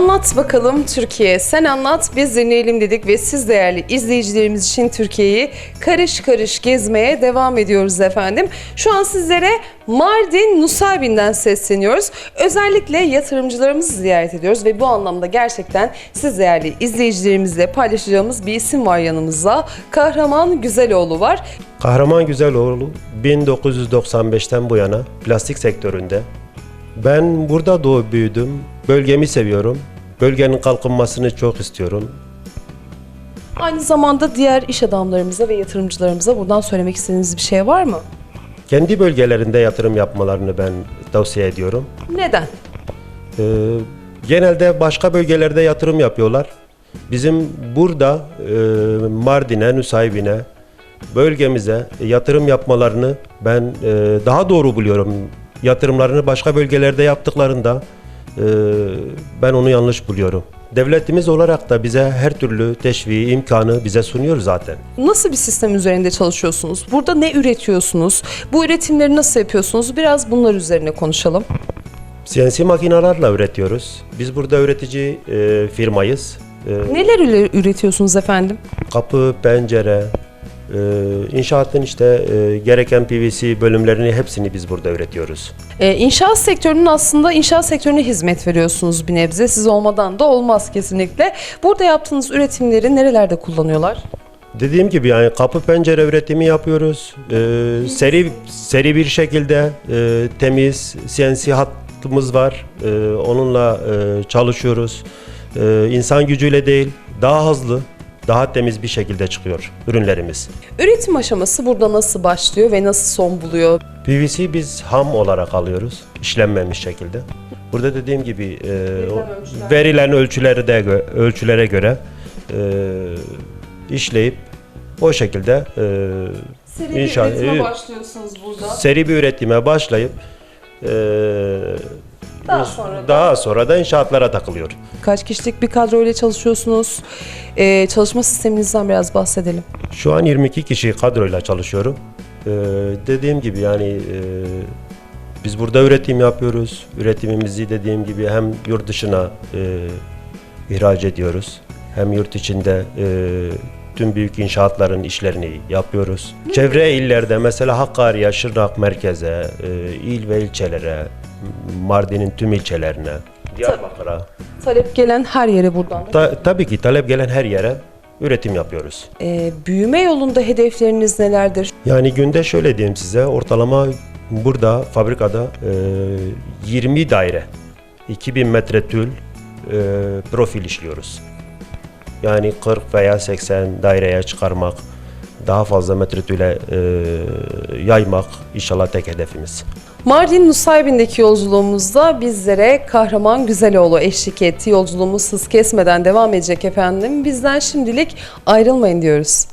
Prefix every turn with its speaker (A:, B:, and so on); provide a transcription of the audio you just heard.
A: Anlat bakalım Türkiye. Sen anlat biz dinleyelim dedik ve siz değerli izleyicilerimiz için Türkiye'yi karış karış gezmeye devam ediyoruz efendim. Şu an sizlere Mardin Nusaybin'den sesleniyoruz. Özellikle yatırımcılarımızı ziyaret ediyoruz ve bu anlamda gerçekten siz değerli izleyicilerimizle paylaşacağımız bir isim var yanımızda. Kahraman Güzeloğlu var.
B: Kahraman Güzeloğlu 1995'ten bu yana plastik sektöründe. Ben burada doğup büyüdüm. Bölgemi seviyorum. Bölgenin kalkınmasını çok istiyorum.
A: Aynı zamanda diğer iş adamlarımıza ve yatırımcılarımıza buradan söylemek istediğiniz bir şey var mı?
B: Kendi bölgelerinde yatırım yapmalarını ben tavsiye ediyorum.
A: Neden?
B: Ee, genelde başka bölgelerde yatırım yapıyorlar. Bizim burada e, Mardin'e, Nusaybin'e, bölgemize yatırım yapmalarını ben e, daha doğru buluyorum. Yatırımlarını başka bölgelerde yaptıklarında ben onu yanlış buluyorum. Devletimiz olarak da bize her türlü teşviği, imkanı bize sunuyor zaten.
A: Nasıl bir sistem üzerinde çalışıyorsunuz? Burada ne üretiyorsunuz? Bu üretimleri nasıl yapıyorsunuz? Biraz bunlar üzerine konuşalım.
B: CNC makinelerle üretiyoruz. Biz burada üretici e, firmayız. E,
A: Neler üre- üretiyorsunuz efendim?
B: kapı, pencere, e, inşaatın işte e, gereken PVC bölümlerini hepsini biz burada üretiyoruz.
A: Ee, inşaat sektörünün aslında inşaat sektörüne hizmet veriyorsunuz bir nebze. Siz olmadan da olmaz kesinlikle. Burada yaptığınız üretimleri nerelerde kullanıyorlar?
B: Dediğim gibi yani kapı pencere üretimi yapıyoruz. E, seri seri bir şekilde e, temiz CNC hattımız var. E, onunla e, çalışıyoruz. E, insan gücüyle değil, daha hızlı, daha temiz bir şekilde çıkıyor ürünlerimiz.
A: Üretim aşaması burada nasıl başlıyor ve nasıl son buluyor?
B: PVC biz ham olarak alıyoruz, işlenmemiş şekilde. Burada dediğim gibi e, verilen ölçüleri de ölçülere göre e, işleyip o şekilde e,
A: Seri bir
B: İnşaat-
A: üretime
B: e,
A: başlıyorsunuz burada.
B: seri bir üretime başlayıp e,
A: Daha sonra da-
B: daha sonra da inşaatlara takılıyor.
A: Kaç kişilik bir kadro ile çalışıyorsunuz? Ee, çalışma sisteminizden biraz bahsedelim.
B: Şu an 22 kişi kadroyla çalışıyorum. Ee, dediğim gibi yani e, biz burada üretim yapıyoruz. Üretimimizi dediğim gibi hem yurt dışına e, ihraç ediyoruz. Hem yurt içinde e, tüm büyük inşaatların işlerini yapıyoruz. Çevre illerde mesela Hakkari'ye, Şırnak merkeze, e, il ve ilçelere, Mardin'in tüm ilçelerine, Diyarbakır'a.
A: Talep gelen her yere buradan.
B: Ta- tabii ki talep gelen her yere üretim yapıyoruz.
A: Ee, büyüme yolunda hedefleriniz nelerdir?
B: Yani günde şöyle diyeyim size ortalama burada fabrikada e, 20 daire 2000 metre tül e, profil işliyoruz. Yani 40 veya 80 daireye çıkarmak daha fazla metre tüle e, yaymak inşallah tek hedefimiz.
A: Mardin Nusaybin'deki yolculuğumuzda bizlere Kahraman Güzeloğlu eşlik etti. Yolculuğumuz hız kesmeden devam edecek efendim. Bizden şimdilik ayrılmayın diyoruz.